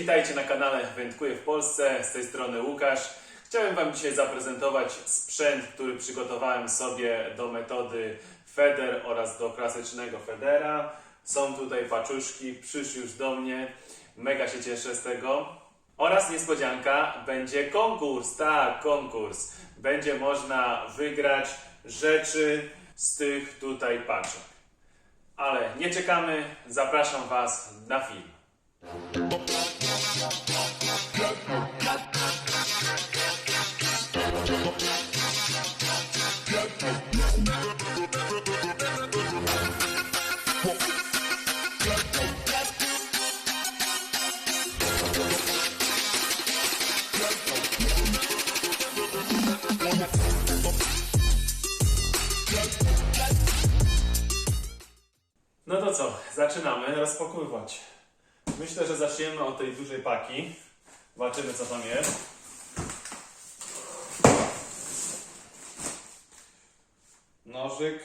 witajcie na kanale Wędkuję w Polsce, z tej strony Łukasz. Chciałem Wam dzisiaj zaprezentować sprzęt, który przygotowałem sobie do metody Feder oraz do klasycznego Federa. Są tutaj paczuszki, przyszły już do mnie, mega się cieszę z tego. Oraz niespodzianka, będzie konkurs, tak, konkurs. Będzie można wygrać rzeczy z tych tutaj paczek. Ale nie czekamy, zapraszam Was na film. Zaczniemy od tej dużej paki. Zobaczymy co tam jest. Nożyk.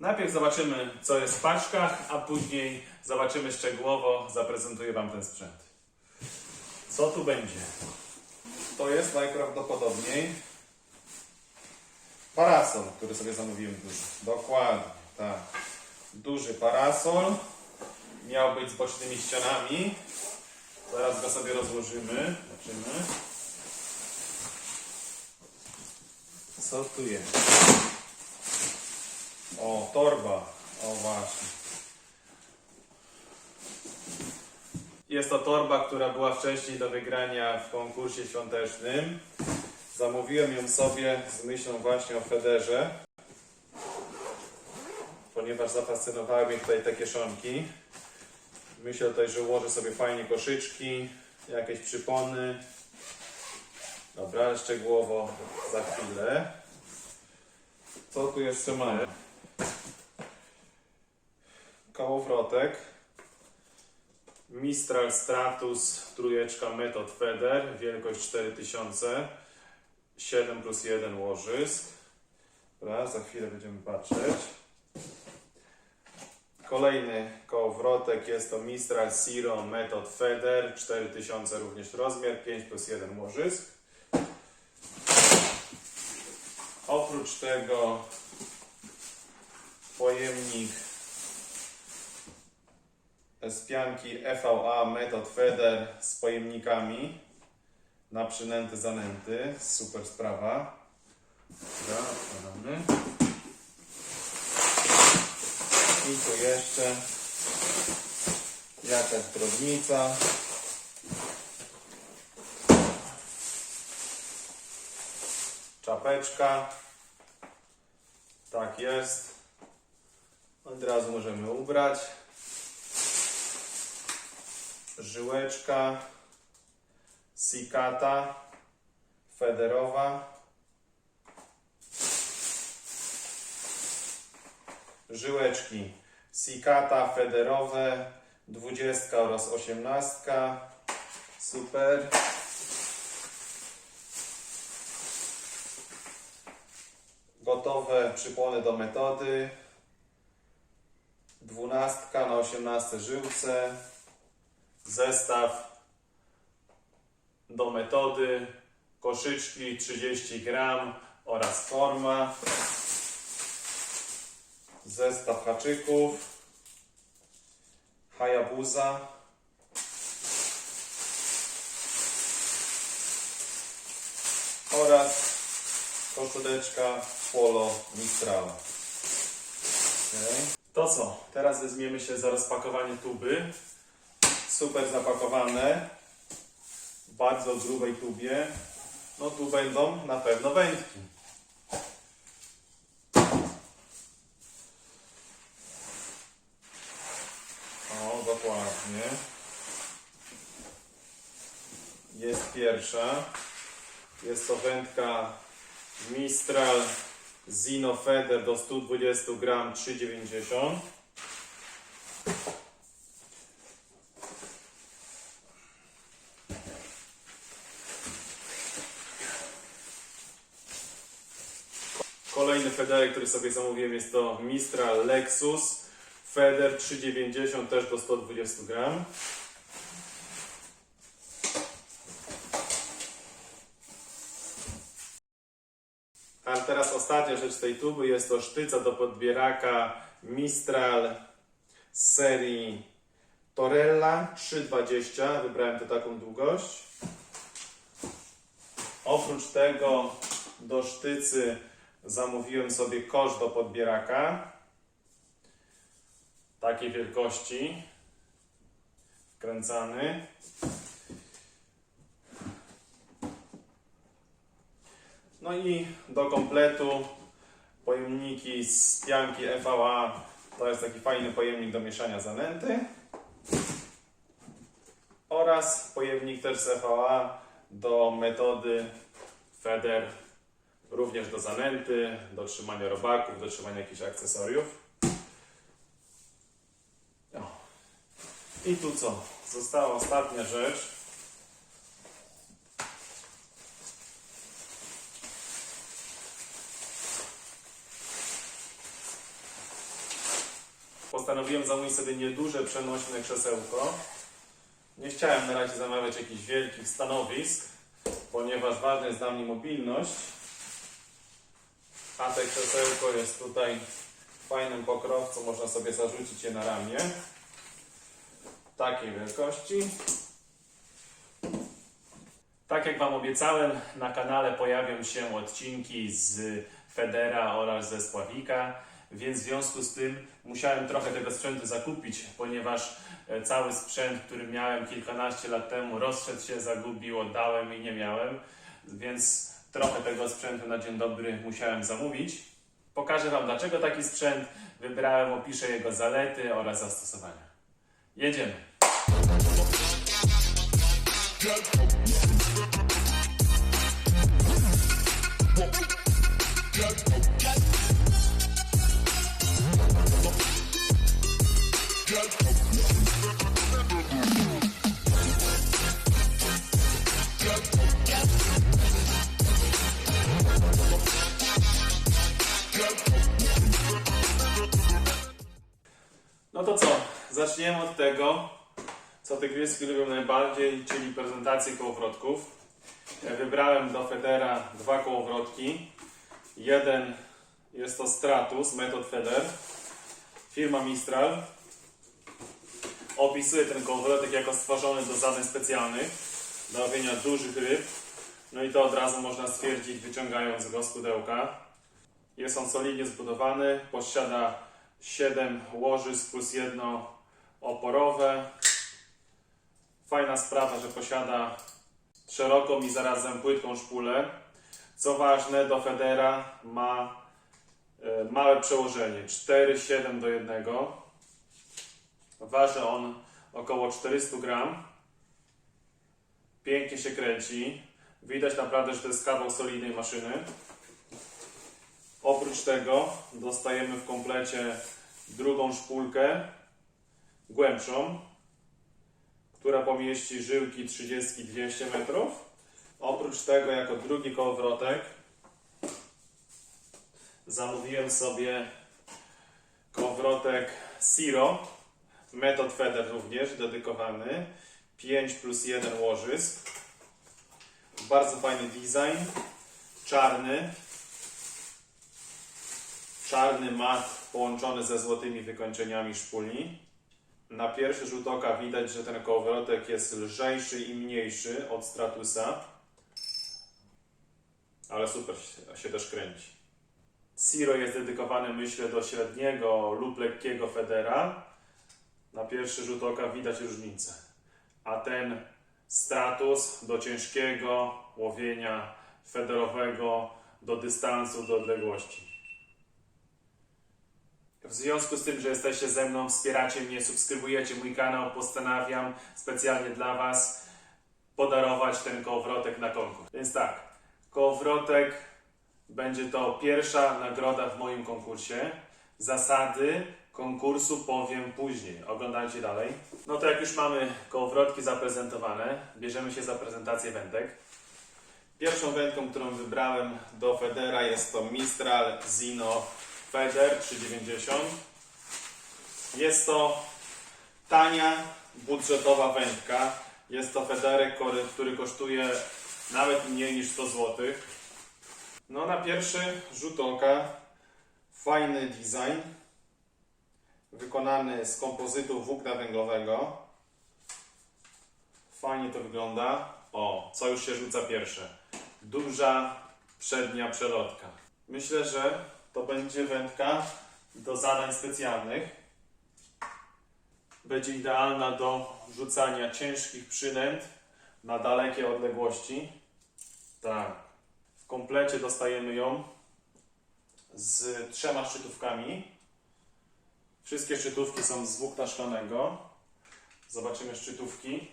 Najpierw zobaczymy co jest w paczkach, a później zobaczymy szczegółowo, zaprezentuję Wam ten sprzęt. Co tu będzie? To jest najprawdopodobniej parasol, który sobie zamówiłem duży. Dokładnie, tak. Duży parasol. Miał być z bocznymi ścianami. Zaraz go sobie rozłożymy. Zobaczymy. Co tu jest? O, torba. O, właśnie. Jest to torba, która była wcześniej do wygrania w konkursie świątecznym. Zamówiłem ją sobie z myślą właśnie o Federze, ponieważ zafascynowały mnie tutaj te kieszonki. Myślę tutaj, że ułożę sobie fajnie koszyczki, jakieś przypony. Dobra, szczegółowo za chwilę. Co tu jeszcze mamy? Kołowrotek. Mistral Stratus trójeczka Method Feder, wielkość 4000, 7 plus 1 łożysk. Dobra, za chwilę będziemy patrzeć. Kolejny kołowrotek jest to Mistral Zero Method Feather 4000 również rozmiar 5 plus 1 łożysk. Oprócz tego pojemnik z pianki EVA Method Feather z pojemnikami na przynęty zanęty. Super sprawa. Dobra. I tu jeszcze jakaś drobnica. Czapeczka. Tak jest. Od razu możemy ubrać. Żyłeczka. Sikata. Federowa. żyłeczki Sikata federowe 20 oraz 18 super gotowe przypłony do metody 12 na 18 żyłce Zestaw do metody, koszyczki 30 gram oraz forma. zestaw haczyków Hayabusa oraz koszuleczka Polo Mistrala. Okay. To co? Teraz weźmiemy się za rozpakowanie tuby. Super zapakowane w bardzo grubej tubie. No tu będą na pewno wędki. O, dokładnie. Jest pierwsza. Jest to wędka Mistral Zino Feder do 120 gram 3,90. Kolejny federek, który sobie zamówiłem jest to Mistral Lexus Feder 390 też do 120 gram. A teraz ostatnia rzecz tej tuby jest to sztyca do podbieraka Mistral serii Torella 320. Wybrałem to taką długość. Oprócz tego do sztycy zamówiłem sobie kosz do podbieraka takiej wielkości wkręcany. No i do kompletu pojemniki z pianki FVA to jest taki fajny pojemnik do mieszania zanęty. Oraz pojemnik też z FVA do metody FEDER również do zanęty, do trzymania robaków, do trzymania jakichś akcesoriów. O. I tu co? Została ostatnia rzecz. Postanowiłem zamówić sobie nieduże przenośne krzesełko. Nie chciałem na razie zamawiać jakichś wielkich stanowisk, ponieważ ważna jest dla mnie mobilność. A te krzesełko jest tutaj fajnym pokrowcą, można sobie zarzucić je na ramię. Takiej wielkości. Tak jak Wam obiecałem, na kanale pojawią się odcinki z Federa oraz ze Spławika, więc w związku z tym musiałem trochę tego sprzętu zakupić, ponieważ e, cały sprzęt, który miałem kilkanaście lat temu, rozszedł się, zagubił, oddałem i nie miałem, więc trochę tego sprzętu na dzień dobry musiałem zamówić. Pokażę Wam, dlaczego taki sprzęt wybrałem, opiszę jego zalety oraz zastosowania. Jedziemy. No to co? Zaczniemy od tego, co tygryski lubią najbardziej, czyli prezentację kołowrotków. Wybrałem do Federa dwa kołowrotki. Jeden jest to Stratus, Method Feder, firma Mistral. Opisuję ten kołowrotek jako stworzony do zadań specjalnych, do łowienia dużych ryb. No i to od razu można stwierdzić wyciągając go z pudełka. Jest on solidnie zbudowany, posiada 7 łożysk plus jedno oporowe. Fajna sprawa, że posiada szeroką i zarazem płytką szpulę. Co ważne, do Federa ma e, małe przełożenie 4,7 do 1. Waży on około 400 gram. Pięknie się kręci. Widać naprawdę, że to jest kawał solidnej maszyny. Oprócz tego dostajemy w komplecie drugą szpulkę głębszą, która pomieści żyłki 30-200 metrów. Oprócz tego, jako drugi kołowrotek, zamówiłem sobie kołowrotek Siro, Method Feder również dedykowany, 5 plus 1 łożysk. Bardzo fajny design, czarny, czarny mat połączony ze złotymi wykończeniami szpuli. Na pierwszy rzut oka widać, że ten kołowrotek jest lżejszy i mniejszy od Stratusa, ale super się, też kręci. Siro jest dedykowany, myślę, do średniego lub lekkiego Federa. Na pierwszy rzut oka widać różnicę. A ten Stratus do ciężkiego łowienia federowego, do dystansu, do odległości. W związku z tym, że jesteście ze mną, wspieracie mnie, subskrybujecie mój kanał, postanawiam specjalnie dla Was podarować ten kołowrotek na konkurs. Więc tak, kołowrotek będzie to pierwsza nagroda w moim konkursie. Zasady konkursu powiem później. Oglądajcie dalej. No to jak już mamy kołowrotki zaprezentowane, bierzemy się za prezentację wędek. Pierwszą wędką, którą wybrałem do Federa jest to Mistral Zino Feder 390. Jest to tania, budżetowa wędka. Jest to Federek, który, kosztuje nawet mniej niż 100 zł. No na pierwszy rzut oka fajny design wykonany z kompozytu włókna węglowego. Fajnie to wygląda. O, co już się rzuca pierwsze? Duża przednia przelotka. Myślę, że to będzie wędka do zadań specjalnych. Będzie idealna do rzucania ciężkich przynęt na dalekie odległości. Tak. W komplecie dostajemy ją z trzema szczytówkami. Wszystkie szczytówki są z włókna szklanego. Zobaczymy szczytówki.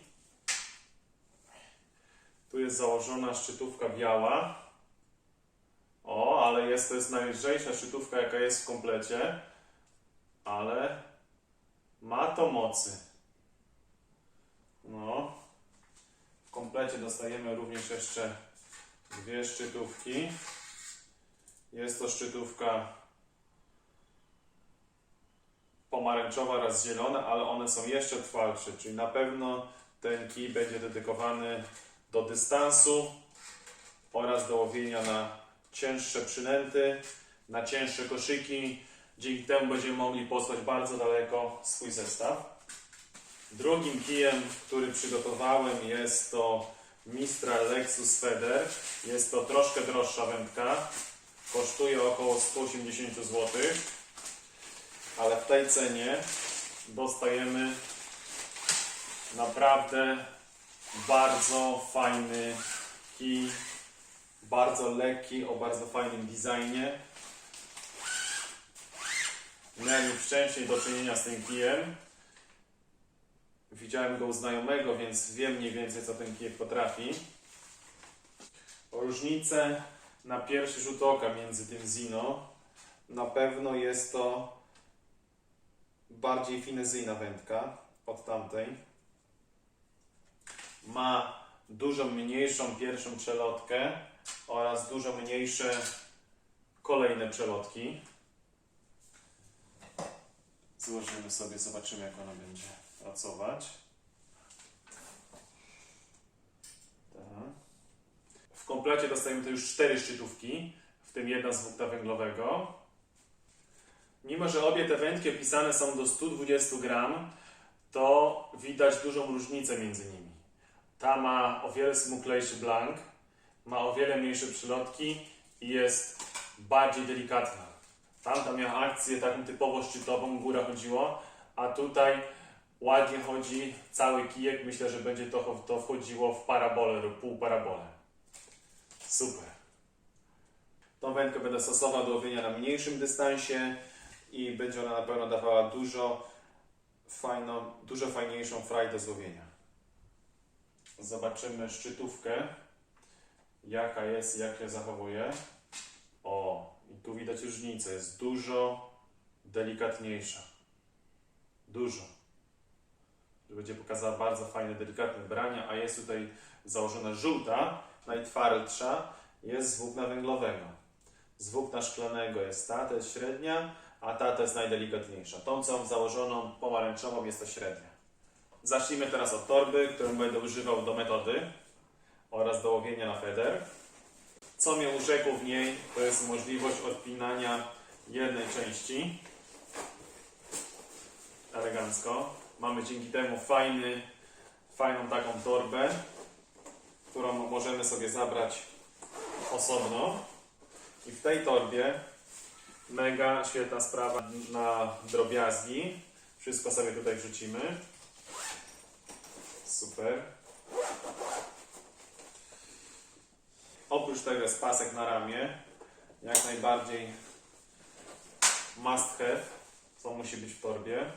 Tu jest założona szczytówka biała. Ale jest to jest najlżejsza szczytówka, jaka jest w komplecie. Ale ma to mocy. No. W komplecie dostajemy również jeszcze dwie szczytówki. Jest to szczytówka pomarańczowa oraz zielona, ale one są jeszcze trwalsze, czyli na pewno ten kij będzie dedykowany do dystansu oraz do łowienia na cięższe przynęty, na cięższe koszyki. Dzięki temu będziemy mogli posłać bardzo daleko swój zestaw. Drugim kijem, który przygotowałem jest to Mistral Lexus Feder. Jest to troszkę droższa wędka. Kosztuje około 180 zł. Ale w tej cenie dostajemy naprawdę bardzo fajny kij. Bardzo lekki, o bardzo fajnym designie. Miałem już wcześniej do czynienia z tym kijem. Widziałem go u znajomego, więc wiem mniej więcej co ten kijek potrafi. Różnice na pierwszy rzut oka między tym Zino na pewno jest to bardziej finezyjna wędka od tamtej. Ma dużo mniejszą pierwszą przelotkę oraz dużo mniejsze kolejne przelotki. Złożymy sobie, zobaczymy jak ona będzie pracować. Tak. W komplecie dostajemy tu już cztery szczytówki, w tym jedna z włókna węglowego. Mimo, że obie te wędki opisane są do 120 gram, to widać dużą różnicę między nimi. Ta ma o wiele smuklejszy blank, ma o wiele mniejsze przylotki i jest bardziej delikatna. Tamta miała akcję taką typowo szczytową, góra chodziło, a tutaj ładnie chodzi cały kijek. Myślę, że będzie to, to wchodziło w parabolę lub pół parabolę. Super. Tą wędkę będę stosował do łowienia na mniejszym dystansie i będzie ona na pewno dawała dużo, fajną, dużo fajniejszą frajdę z łowienia. Zobaczymy szczytówkę, jaka jest, jak się zachowuje. O, i tu widać różnicę, jest dużo delikatniejsza. Dużo. Będzie pokazała bardzo fajne, delikatne brania, a jest tutaj założona żółta, najtwardsza, jest z włókna węglowego. Z włókna szklanego jest ta, to jest średnia, a ta to jest najdelikatniejsza. Tą, mam założoną pomarańczową, jest to średnia. Zacznijmy teraz od torby, którą będę używał do metody oraz do łowienia na feder. Co mnie urzekło w niej, to jest możliwość odpinania jednej części. Elegancko. Mamy dzięki temu fajny, fajną taką torbę, którą możemy sobie zabrać osobno. I w tej torbie mega świetna sprawa na drobiazgi. Wszystko sobie tutaj wrzucimy. Super. Oprócz tego jest pasek na ramię. Jak najbardziej must have, co musi być w torbie.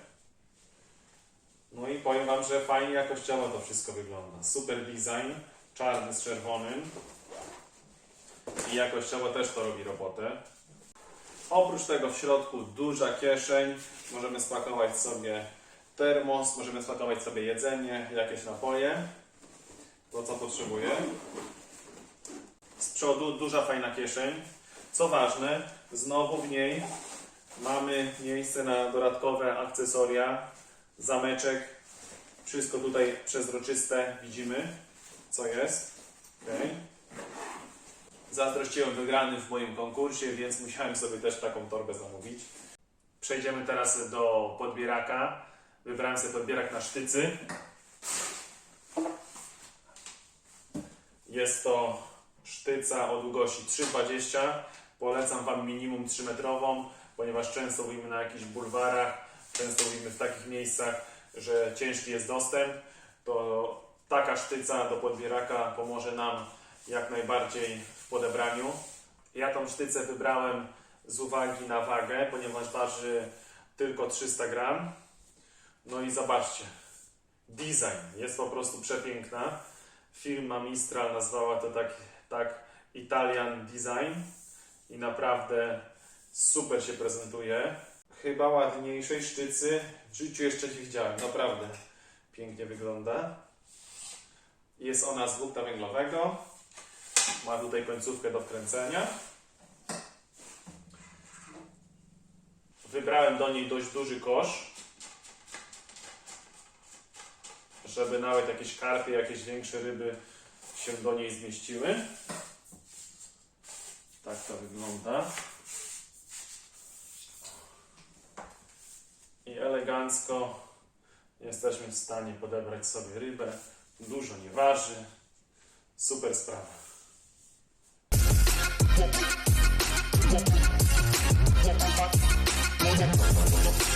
No i powiem Wam, że fajnie jakościowo to wszystko wygląda. Super design, czarny z czerwonym. I jakościowo też to robi robotę. Oprócz tego w środku duża kieszeń. Możemy spakować sobie termos, możemy spakować sobie jedzenie, jakieś napoje. To co potrzebuję. Z przodu duża fajna kieszeń. Co ważne, znowu w niej mamy miejsce na dodatkowe akcesoria, zameczek. Wszystko tutaj przezroczyste widzimy, co jest. Okay. Zazdrościłem wygrany w moim konkursie, więc musiałem sobie też taką torbę zamówić. Przejdziemy teraz do podbieraka. Wybrałem sobie podbierak na sztycy. Jest to sztyca o długości 3,20. Polecam Wam minimum 3-metrową, ponieważ często mówimy na jakichś bulwarach, często mówimy w takich miejscach, że ciężki jest dostęp. To taka sztyca do podbieraka pomoże nam jak najbardziej w podebraniu. Ja tą sztycę wybrałem z uwagi na wagę, ponieważ waży tylko 300 gram. No i zobaczcie, design jest po prostu przepiękna. Firma Mistral nazwała to tak, tak Italian Design i naprawdę super się prezentuje. Chyba ładniejszej sztycy w życiu jeszcze nie widziałem, naprawdę pięknie wygląda. Jest ona z włókna węglowego. Ma tutaj końcówkę do wkręcenia. Wybrałem do niej dość duży kosz, żeby nawet jakieś karpie, jakieś większe ryby się do niej zmieściły. Tak to wygląda. I elegancko jesteśmy w stanie podebrać sobie rybę. Dużo nie waży. Super sprawa. Hitem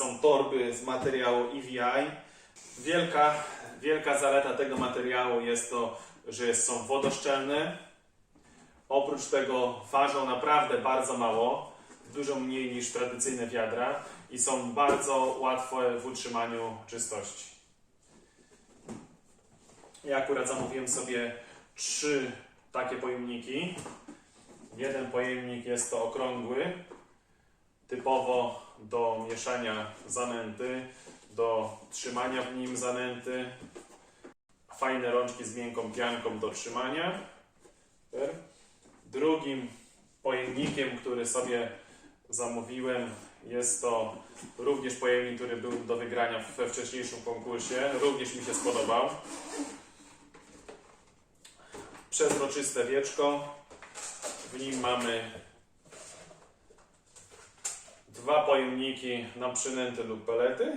są torby z materiału EVI. Wielka, wielka zaleta tego materiału jest to, że są wodoszczelne. Oprócz tego ważą naprawdę bardzo mało, dużo mniej niż tradycyjne wiadra i są bardzo łatwe w utrzymaniu czystości. Ja akurat zamówiłem sobie trzy takie pojemniki. Jeden pojemnik jest to okrągły, typowo do mieszania zanęty, do trzymania w nim zanęty. Fajne rączki z miękką pianką do trzymania. Drugim pojemnikiem, który sobie zamówiłem, jest to również pojemnik, który był do wygrania we wcześniejszym konkursie. Również mi się spodobał. Przezroczyste wieczko. W nim mamy dwa pojemniki na przynęty lub pelety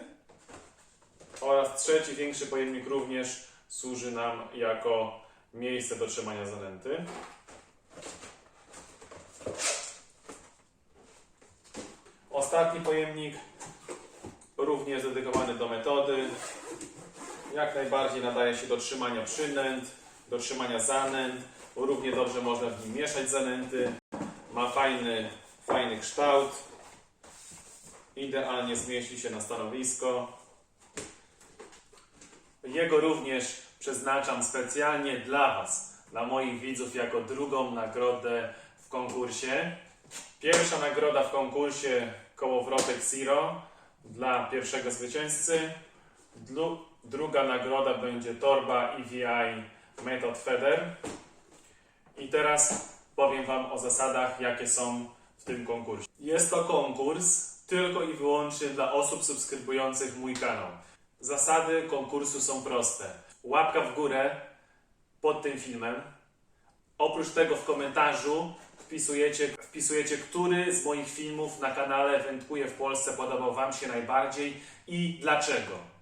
oraz trzeci większy pojemnik również służy nam jako miejsce do trzymania zanęty. Ostatni pojemnik również dedykowany do metody. Jak najbardziej nadaje się do trzymania przynęt, do trzymania zanęt. Równie dobrze można w nim mieszać zanęty. Ma fajny, fajny kształt. Idealnie zmieści się na stanowisko. Jego również przeznaczam specjalnie dla Was, dla moich widzów, jako drugą nagrodę w konkursie. Pierwsza nagroda w konkursie kołowrotek Zero dla pierwszego zwycięzcy. Dlu- druga nagroda będzie torba EVI Method Feather. I teraz powiem Wam o zasadach, jakie są w tym konkursie. Jest to konkurs tylko i wyłącznie dla osób subskrybujących mój kanał. Zasady konkursu są proste. Łapka w górę pod tym filmem. Oprócz tego w komentarzu wpisujecie, wpisujecie, który z moich filmów na kanale Wędkuję w Polsce podobał Wam się najbardziej i dlaczego.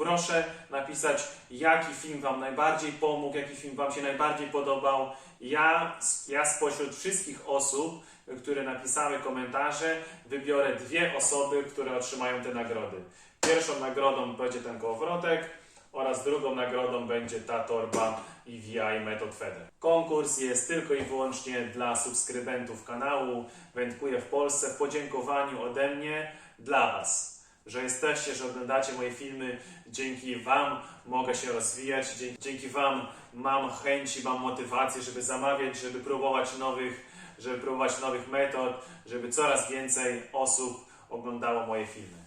Proszę napisać, jaki film Wam najbardziej pomógł, jaki film Wam się najbardziej podobał. Ja, ja spośród wszystkich osób, które napisały komentarze, wybiorę dwie osoby, które otrzymają te nagrody. Pierwszą nagrodą będzie ten kołowrotek oraz drugą nagrodą będzie ta torba EVI Method Feder. Konkurs jest tylko i wyłącznie dla subskrybentów kanału Wędkuję w Polsce w podziękowaniu ode mnie dla Was, że jesteście, że oglądacie moje filmy. Dzięki Wam mogę się rozwijać, dzięki, Wam mam chęci, mam motywację, żeby zamawiać, żeby próbować nowych, żeby próbować nowych metod, żeby coraz więcej osób oglądało moje filmy.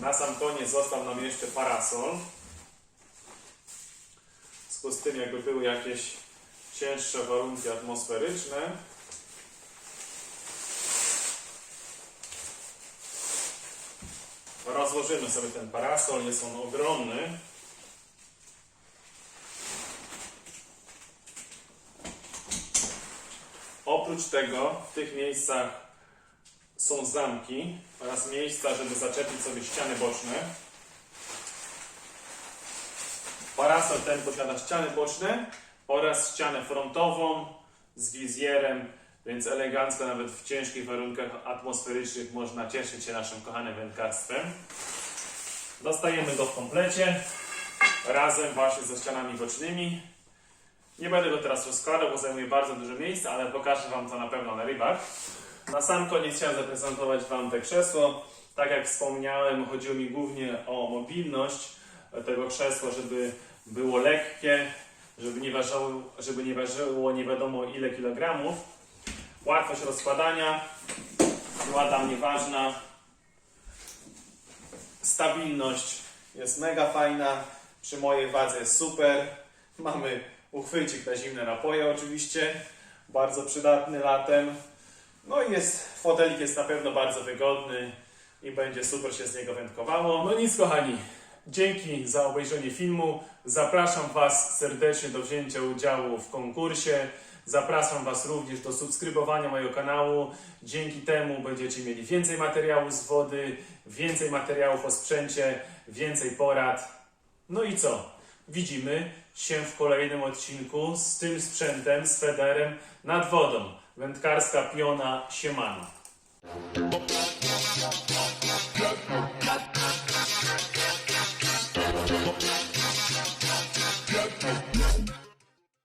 Na sam koniec został nam jeszcze parasol. W związku z tym, jakby były jakieś cięższe warunki atmosferyczne, rozłożymy sobie ten parasol. Jest on ogromny. Oprócz tego w tych miejscach są zamki oraz miejsca, żeby zaczepić sobie ściany boczne. Parasol ten posiada ściany boczne oraz ścianę frontową z wizjerem, więc elegancko nawet w ciężkich warunkach atmosferycznych można cieszyć się naszym kochanym wędkarstwem. Dostajemy go w komplecie razem właśnie ze ścianami bocznymi. Nie będę go teraz rozkładał, bo zajmuje bardzo dużo miejsca, ale pokażę Wam to na pewno na rybach. Na sam koniec chciałem zaprezentować Wam te krzesło. Tak jak wspomniałem, chodziło mi głównie o mobilność tego krzesła, żeby było lekkie, żeby nie ważyło, żeby nie ważyło nie wiadomo ile kilogramów. Łatwość rozkładania była dla mnie ważna. Stabilność jest mega fajna. Przy mojej wadze jest super. Mamy uchwycik na zimne napoje oczywiście. Bardzo przydatny latem. No i jest, fotelik jest na pewno bardzo wygodny i będzie super się z niego wędkowało. No nic kochani, dzięki za obejrzenie filmu. Zapraszam Was serdecznie do wzięcia udziału w konkursie. Zapraszam Was również do subskrybowania mojego kanału. Dzięki temu będziecie mieli więcej materiału z wody, więcej materiałów o sprzęcie, więcej porad. No i co? Widzimy się w kolejnym odcinku z tym sprzętem, z federem nad wodą. Wędkarska piona Siemano.